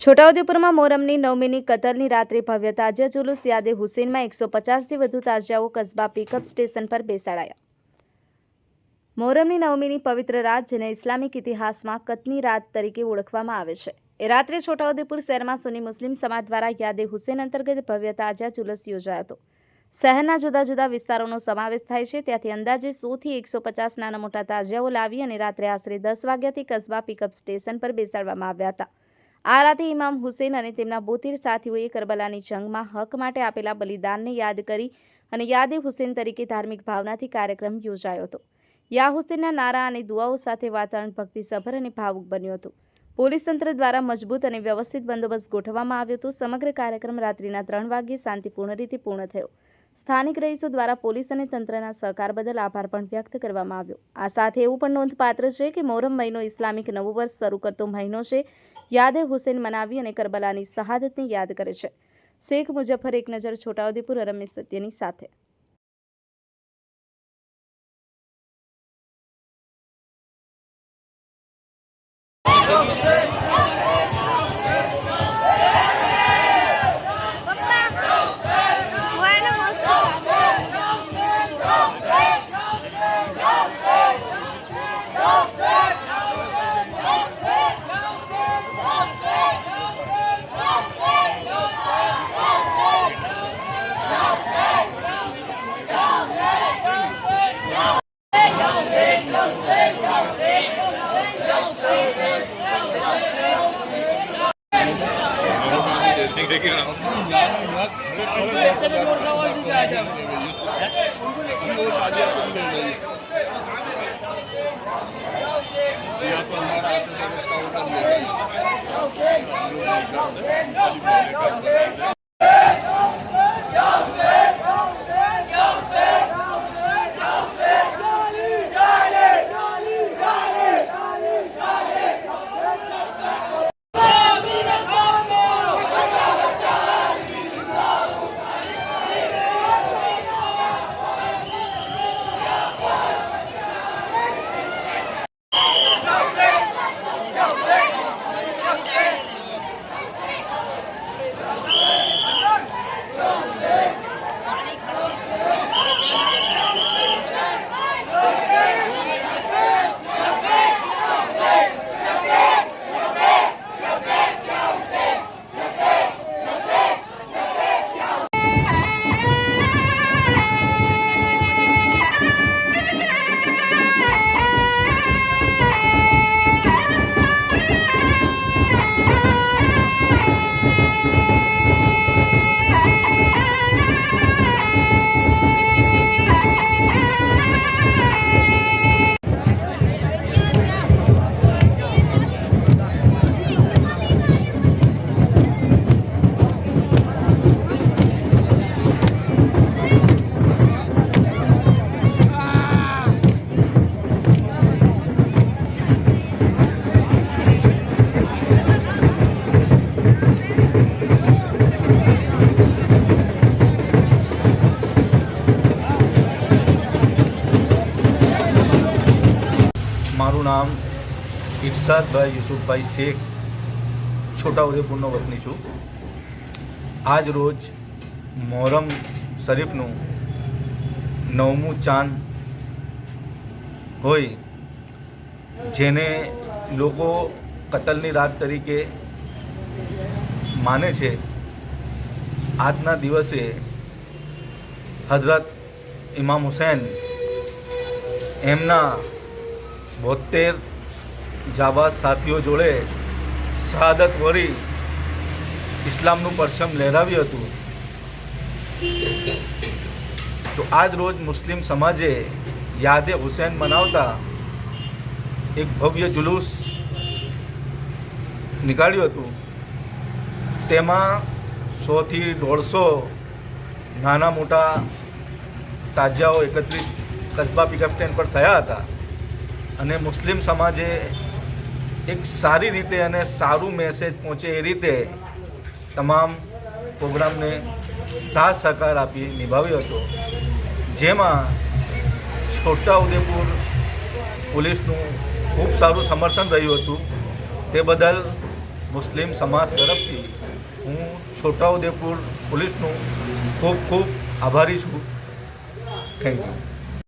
છોટાઉદેપુરમાં મોરમની નવમીની કતલની રાત્રે ભવ્ય તાજિયા જુલુસ, યાદે હુસેનમાં એકસો પચાસથી વધુ તાજિયાઓ કસ્બા પિકઅપ સ્ટેશન પર બેસાડાયા. મોરમની નવમીની પવિત્ર રાત, જેને ઇસ્લામિક ઇતિહાસમાં કતની રાત તરીકે ઓળખવામાં આવે છે. એ રાત્રે છોટાઉદેપુર શહેરમાં સુની મુસ્લિમ સમાજ દ્વારા યાદે હુસેન અંતર્ગત ભવ્ય તાજિયા જુલુસ યોજાયો હતો. શહેરના જુદા જુદા વિસ્તારોનો સમાવેશ થાય છે. ત્યાંથી અંદાજે સોથી એકસો પચાસ નાના મોટા તાજિયાઓ લાવી અને રાત્રે આશરે દસ વાગ્યાથી કસ્બા પિકઅપ સ્ટેશન પર બેસાડવામાં આવ્યા હતા. આ ઇમામ હુસેન અને તેમના બોતેર સાથીઓએ કરબલાની જંગમાં હક માટે આપેલા બલિદાનને યાદ કરી અને યાદે હુસેન તરીકે ધાર્મિક ભાવનાથી કાર્યક્રમ યોજાયો હતો. યા હુસેનના નારા અને દુઆઓ સાથે વાતાવરણ ભક્તિસભર અને ભાવુક બન્યું હતું. પોલીસ તંત્ર દ્વારા મજબૂત અને વ્યવસ્થિત બંદોબસ્ત ગોઠવવામાં આવ્યો હતો. સમગ્ર કાર્યક્રમ રાત્રિના ત્રણ વાગ્યે શાંતિપૂર્ણ રીતે પૂર્ણ થયો. સ્થાનિક રહીશો દ્વારા પોલીસ અને તંત્રના સહકાર બદલ આભાર પણ વ્યક્ત કરવામાં આવ્યો. આ સાથે એવું પણ નોંધપાત્ર છે કે મોહરમ મહિનો ઇસ્લામિક નવું વર્ષ શરૂ કરતો મહિનો છે. યાદે હુસેન મનાવી અને કરબલાની શહાદતને યાદ કરે છે. શેખ મુજફ્ફર એક નજર છોટાઉદેપુર, રમેશ સત્યની સાથે. या तो हमारा हाथ મારું નામ ઇરશાદભાઈ યુસુફભાઈ શેખ, છોટાઉદેપુરનો વતની છું. આજ રોજ મોહરમ શરીફનું નવમું ચાંદ હોય, જેને લોકો કતલની રાત તરીકે માને છે. આજના દિવસે હજરત ઇમામ હુસૈન એમના બોતેર જાબાજ સાથીઓ જોડે શહાદત વળી ઇસ્લામનું પરચમ લહેરાવ્યું હતું. તો આજ રોજ મુસ્લિમ સમાજે યાદે હુસૈન મનાવતા એક ભવ્ય જુલુસ નીકાળ્યું હતું. તેમાં સોથી દોઢસો નાના મોટા તાજાઓ એકત્રિત કસ્બા પિકઅપ સ્ટેન્ડ પર થયા હતા. અને મુસ્લિમ સમાજે એક સારી રીતે અને સારું મેસેજ પહોંચે એ રીતે તમામ પ્રોગ્રામને સાથ સહકાર આપી નિભાવ્યો હતો. જેમાં છોટાઉદેપુર પોલીસનું ખૂબ સારું સમર્થન રહ્યું હતું. તે બદલ મુસ્લિમ સમાજ તરફથી હું છોટાઉદેપુર પોલીસનું ખૂબ ખૂબ આભારી છું. Thank you